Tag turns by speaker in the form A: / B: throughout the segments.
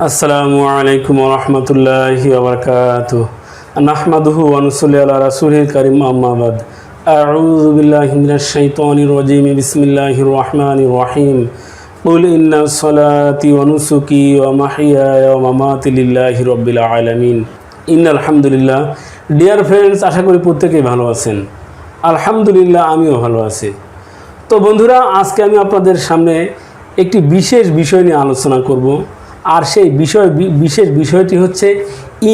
A: আসসালামু আলাইকুম রহমতুল্লাহ ওবরকাত নাহমাদুহু ওয়ানুসুল্লি আলা রাসুলিল করিম আম্মাবাদ আউযু বিল্লাহি মিনাশ শাইতানির রাজিম বিসমিল্লাহির রহমানির রহিম قل إن صلاتي ونسكي ومحياي ومماتي لله رب العالمين إن الحمد لله ডিয়ার ফ্রেন্ডস আশা করি প্রত্যেকেই ভালো আছেন আলহামদুলিল্লাহ আমিও ভালো আছি তো বন্ধুরা আজকে আমি আপনাদের সামনে একটি বিশেষ বিষয় নিয়ে আলোচনা করব আর সেই বিষয় বিশেষ বিষয়টি হচ্ছে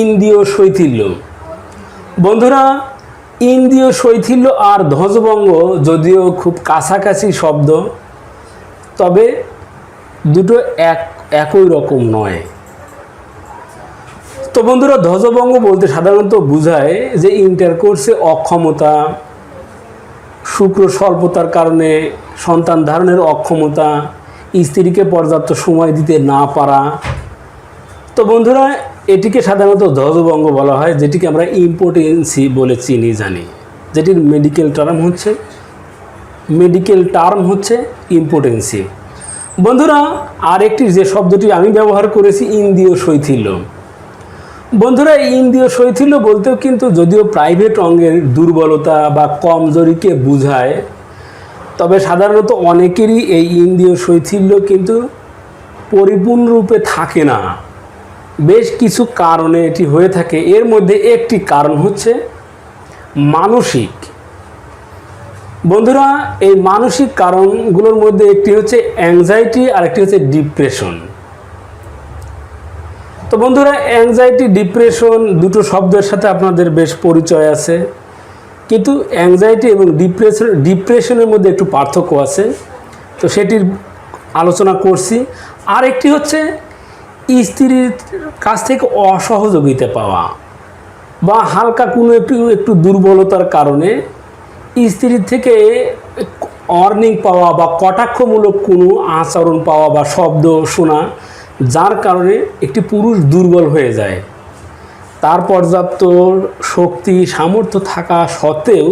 A: ইন্দ্রিয় শৈথিল্য। বন্ধুরা, ইন্দ্রিয় শৈথিল্য আর ধ্বজভঙ্গ যদিও খুব কাছাকাছি শব্দ, তবে দুটো এক একই রকম নয়। তো বন্ধুরা, ধ্বজভঙ্গ বলতে সাধারণত বোঝায় যে ইন্টারকোর্সে অক্ষমতা, শুক্র স্বল্পতার কারণে সন্তান ধারণের অক্ষমতা, স্ত্রীকে পর্যাপ্ত সময় দিতে না পারা তো বন্ধুরা, এটিকে সাধারণত ধ্বজভঙ্গ বলা হয়, যেটিকে আমরা ইম্পোর্টেন্সি বলে চিনি, জানি। যেটির মেডিকেল টার্ম হচ্ছে মেডিকেল টার্ম হচ্ছে ইম্পোর্টেন্সি। বন্ধুরা, আরেকটি যে শব্দটি আমি ব্যবহার করেছি, ইন্দ্রিয় শৈথিল্য। বন্ধুরা, ইন্দ্রিয় শৈথিল্য বলতেও কিন্তু যদিও প্রাইভেট অঙ্গের দুর্বলতা বা কমজোরিকে বোঝায়, তবে সাধারণত অনেকেরই এই ইন্দ্রিয় শৈথিল্য কিন্তু পরিপূর্ণরূপে থাকে না। বেশ কিছু কারণে এটি হয়ে থাকে। এর মধ্যে একটি কারণ হচ্ছে মানসিক। বন্ধুরা, এই মানসিক কারণগুলোর মধ্যে একটি হচ্ছে অ্যাংজাইটি আর একটি হচ্ছে ডিপ্রেশন তো বন্ধুরা অ্যাংজাইটি ডিপ্রেশন দুটো শব্দের সাথে আপনাদের বেশ পরিচয় আছে। কিন্তু অ্যাংজাইটি এবং ডিপ্রেশন ডিপ্রেশনের মধ্যে একটু পার্থক্য আছে। তো সেটির আলোচনা করছি। আর একটি হচ্ছে স্ত্রীর কাছ থেকে অসহযোগিতা পাওয়া বা হালকা কোনো একটু একটু দুর্বলতার কারণে স্ত্রীর থেকে অর্নিং পাওয়া বা কটাক্ষমূলক কোনো আচরণ পাওয়া বা শব্দ শোনা, যার কারণে একটি পুরুষ দুর্বল হয়ে যায়। তার পর্যাপ্ত শক্তি, সামর্থ্য থাকা সত্ত্বেও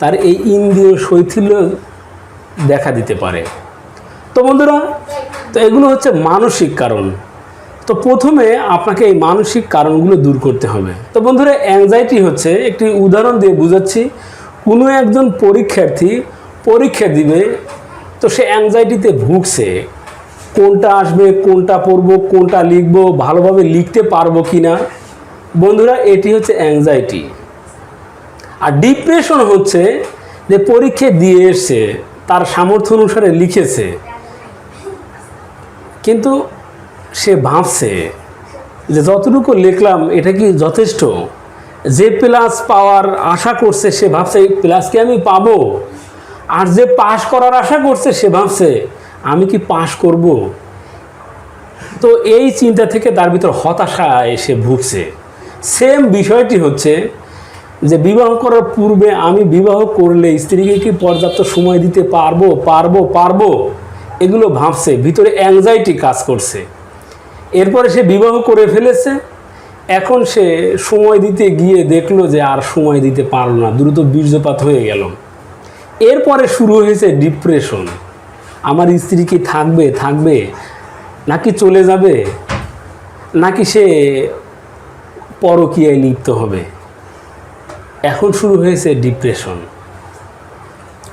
A: তার এই ইন্দ্রিয় শৈথিল্য দেখা দিতে পারে। তো বন্ধুরা, তো এগুলো হচ্ছে মানসিক কারণ। তো প্রথমে আপনাকে এই মানসিক কারণগুলো দূর করতে হবে। তো বন্ধুরা অ্যাংজাইটি হচ্ছে একটি উদাহরণ দিয়ে বুঝাচ্ছি। কোনো একজন পরীক্ষার্থী পরীক্ষা দিবে, তো সে অ্যাংজাইটিতে ভুগছে। কোনটা আসবে, কোনটা পড়ব, কোনটা লিখব, ভালোভাবে লিখতে পারব কি না বন্ধুরা, এটি হচ্ছে অ্যাংজাইটি আর ডিপ্রেশন হচ্ছে যে পরীক্ষা দিয়ে এসছে, তার সামর্থ্য অনুসারে লিখেছে। কিন্তু সে ভাবছে যে যতটুকু লিখলাম, এটা কি যথেষ্ট? যে প্লাস পাওয়ার আশা করছে, সে ভাবছে, এই প্লাস কি আমি পাবো? আর যে পাশ করার আশা করছে, সে ভাবছে, আমি কি পাশ করব? তো এই চিন্তা থেকে তার ভিতর হতাশা এসে ভুগছে। সেম বিষয়টি হচ্ছে যে বিবাহ করার পূর্বে আমি বিবাহ করলে স্ত্রীকে কি পর্যাপ্ত সময় দিতে পারব? পারব পারব। এগুলো ভাবছে, ভিতরে অ্যাংজাইটি কাজ করছে। এরপরে সে বিবাহ করে ফেলেছে। এখন সে সময় দিতে গিয়ে দেখল যে আর সময় দিতে পারল না, দ্রুত বীর্যপাত হয়ে গেল। এরপরে শুরু হয়েছে ডিপ্রেশন আমার স্ত্রী কি থাকবে? থাকবে? নাকি চলে যাবে? নাকি সে পরকীয়ায় লিপ্ত হবে? এখন শুরু হয়েছে ডিপ্রেশন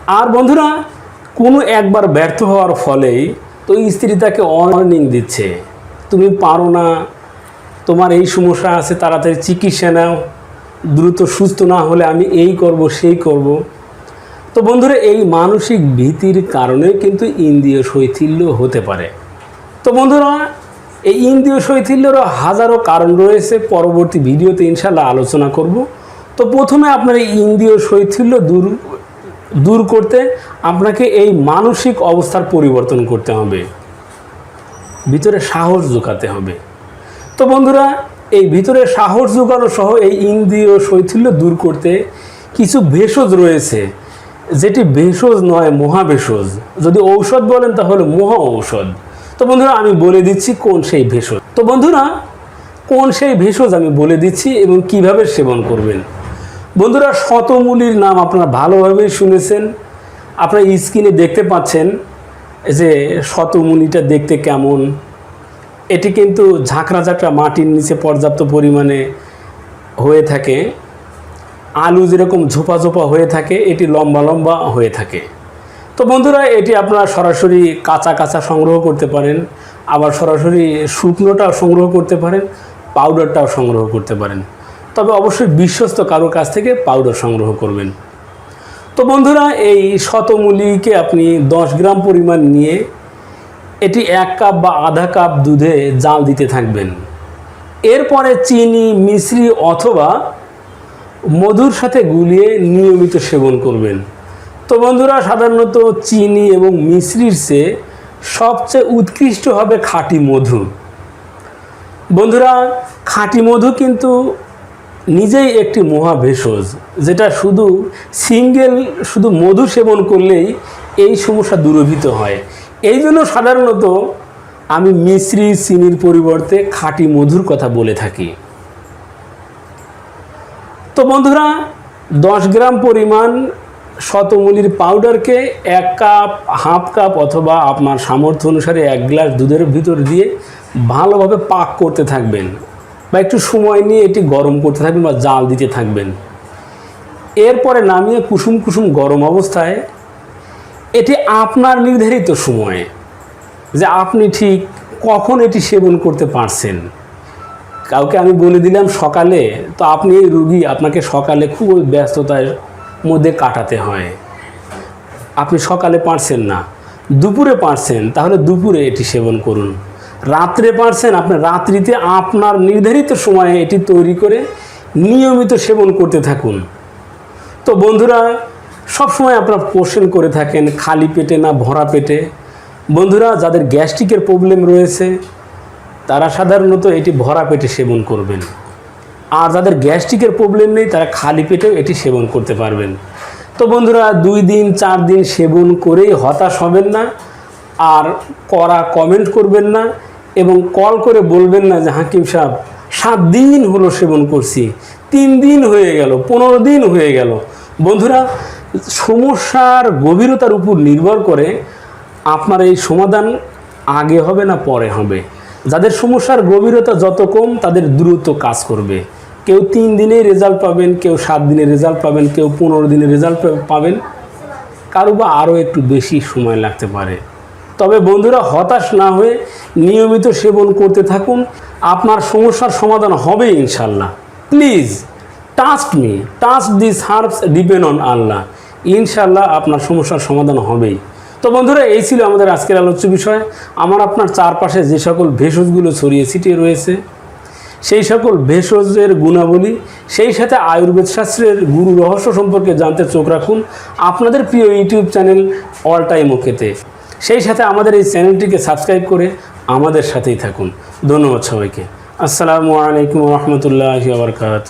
A: আর বন্ধুরা, কোনো একবার ব্যর্থ হওয়ার ফলেই তো স্ত্রী তাকে ওয়ার্নিং দিচ্ছে। তুমি পারো না। তোমার এই সমস্যা আছে, তাড়াতাড়ি চিকিৎসা নাও। দ্রুত সুস্থ না হলে আমি এই করব, সেই করব। তো বন্ধুরা, এই মানসিক ভীতির কারণে কিন্তু ইন্দ্রিয় শৈথিল্য হতে পারে। তো বন্ধুরা, এই ইন্দ্রিয় শৈথিল্যেরও হাজারো কারণ রয়েছে। পরবর্তী ভিডিওতে ইনশাল্লাহ আলোচনা করব। তো প্রথমে আপনার এই ইন্দ্রিয় শৈথিল্য দূর দূর করতে আপনাকে এই মানসিক অবস্থার পরিবর্তন করতে হবে। ভিতরে সাহস জোগাতে হবে। তো বন্ধুরা, এই ভিতরে সাহস জোগানো সহ এই ইন্দ্রিয় শৈথিল্য দূর করতে কিছু ভেষজ রয়েছে। যেটি ভেষজ নয়, মহাভেষজ। যদি ঔষধ বলেন তাহলে মহা ঔষধ। তো বন্ধুরা, আমি বলে দিচ্ছি কোন সেই ভেষজ। তো বন্ধুরা, কোন সেই ভেষজ আমি বলে দিচ্ছি এবং কীভাবে সেবন করবেন? বন্ধুরা, শতমূলির নাম আপনারা ভালোভাবেই শুনেছেন। আপনারা স্ক্রিনে দেখতে পাচ্ছেন। যে শতমুনিটা দেখতে কেমন, এটি কিন্তু ঝাঁকড়া ঝাঁকড়া মাটির নিচে পর্যাপ্ত পরিমাণে হয়ে থাকে। আলু যেরকম ঝোপা ঝোপা হয়ে থাকে, এটি লম্বা লম্বা হয়ে থাকে। তো বন্ধুরা, এটি আপনারা সরাসরি কাঁচা কাঁচা সংগ্রহ করতে পারেন, আবার সরাসরি শুকনোটাও সংগ্রহ করতে পারেন, পাউডারটাও সংগ্রহ করতে পারেন। তবে অবশ্যই বিশ্বস্ত কারোর কাছ থেকে পাউডার সংগ্রহ করবেন। তো বন্ধুরা, এই শতমূলিকে আপনি দশ গ্রাম পরিমাণ নিয়ে এটি এক কাপ বা আধা কাপ দুধে জাল দিতে থাকবেন। এরপরে চিনি মিশ্রি অথবা মধুর সাথে গুলিয়ে নিয়মিত সেবন করবেন। তো বন্ধুরা, সাধারণত চিনি এবং মিশ্রির চেয়ে সবচেয়ে উৎকৃষ্ট হবে খাঁটি মধু। বন্ধুরা, খাঁটি মধু কিন্তু নিজেই একটি মহা ভেষজ যেটা শুধু সিঙ্গেল, শুধু মধু সেবন করলেই এই সমস্যা দূরীভূত হয়। এই জন্য সাধারণত আমি মিশ্রি চিনির পরিবর্তে খাঁটি মধুর কথা বলে থাকি। তো বন্ধুরা, দশ গ্রাম পরিমাণ শতমূলির পাউডারকে এক কাপ, হাফ কাপ অথবা আপনার সামর্থ্য অনুসারে এক গ্লাস দুধের ভিতর দিয়ে ভালোভাবে পাক করতে থাকবেন। বা একটু সময় নিয়ে এটি গরম করতে থাকবেন বা জাল দিতে থাকবেন। এরপরে নামিয়ে কুসুম কুসুম গরম অবস্থায়, এটি আপনার নির্ধারিত সময়ে, যে আপনি ঠিক কখন এটি সেবন করতে পারছেন। কাউকে আমি বলে দিলাম সকালে, তো আপনি এই রুগী আপনাকে সকালে খুব ব্যস্ততার মধ্যে কাটাতে হয়। আপনি সকালে পারছেন না, দুপুরে পারছেন, তাহলে দুপুরে এটি সেবন করুন। রাত্রে পারছেন আপনি রাত্রিতে আপনার নির্ধারিত সময়ে এটি তৈরি করে নিয়মিত সেবন করতে থাকুন। তো বন্ধুরা, সবসময় আপনারা কোশ্চেন করে থাকেন, খালি পেটে না, ভরা পেটে। বন্ধুরা, যাদের গ্যাস্ট্রিকের প্রবলেম রয়েছে, তারা সাধারণত এটি ভরা পেটে সেবন করবেন। আর যাদের গ্যাস্ট্রিকের প্রবলেম নেই, তারা খালি পেটেও এটি সেবন করতে পারবেন। তো বন্ধুরা, দুই দিন, চার দিন সেবন করেই হতাশ হবেন না, আর করা কমেন্ট করবেন না। এবং কল করে বলবেন না যে হাকিম সাহেব, সাত দিন হলো সেবন করছি, তিন দিন হয়ে গেল, পনেরো দিন হয়ে গেল। বন্ধুরা, সমস্যার গভীরতার উপর নির্ভর করে আপনার এই সমাধান আগে হবে না পরে হবে। যাদের সমস্যার গভীরতা যত কম, তাদের দ্রুত কাজ করবে। কেউ তিন দিনেই রেজাল্ট পাবেন, কেউ সাত দিনে রেজাল্ট পাবেন, কেউ পনেরো দিনে রেজাল্ট পাবেন। কারও বা আরও একটু বেশি সময় লাগতে পারে। তবে বন্ধুরা হতাশ না হয়ে নিয়মিত সেবন করতে থাকুন। আপনার সমস্যার সমাধান হবে ইনশাল্লাহ please trust me trust this herbs depend on আল্লাহ ইনশাল্লাহ আপনার সমস্যার সমাধান হবেই। তো বন্ধুরা, এই ছিল আমাদের আজকের আলোচ্য বিষয়। আমার আপনার চারপাশে যে সকল ভেষজগুলো ছড়িয়ে ছিটিয়ে রয়েছে, সেই সকল ভেষজের গুণাবলী, সেই সাথে আয়ুর্বেদ শাস্ত্রের গুরু রহস্য সম্পর্কে জানতে চোখ রাখুন। আপনাদের প্রিয় ইউটিউব চ্যানেল অল টাইম ওকেতে সেই সাথে আমাদের এই চ্যানেলটিকে সাবস্ক্রাইব করে আমাদের সাথেই থাকুন। ধন্যবাদ সবাইকে। আসসালামু আলাইকুম রহমতুল্লাহ আবরকাত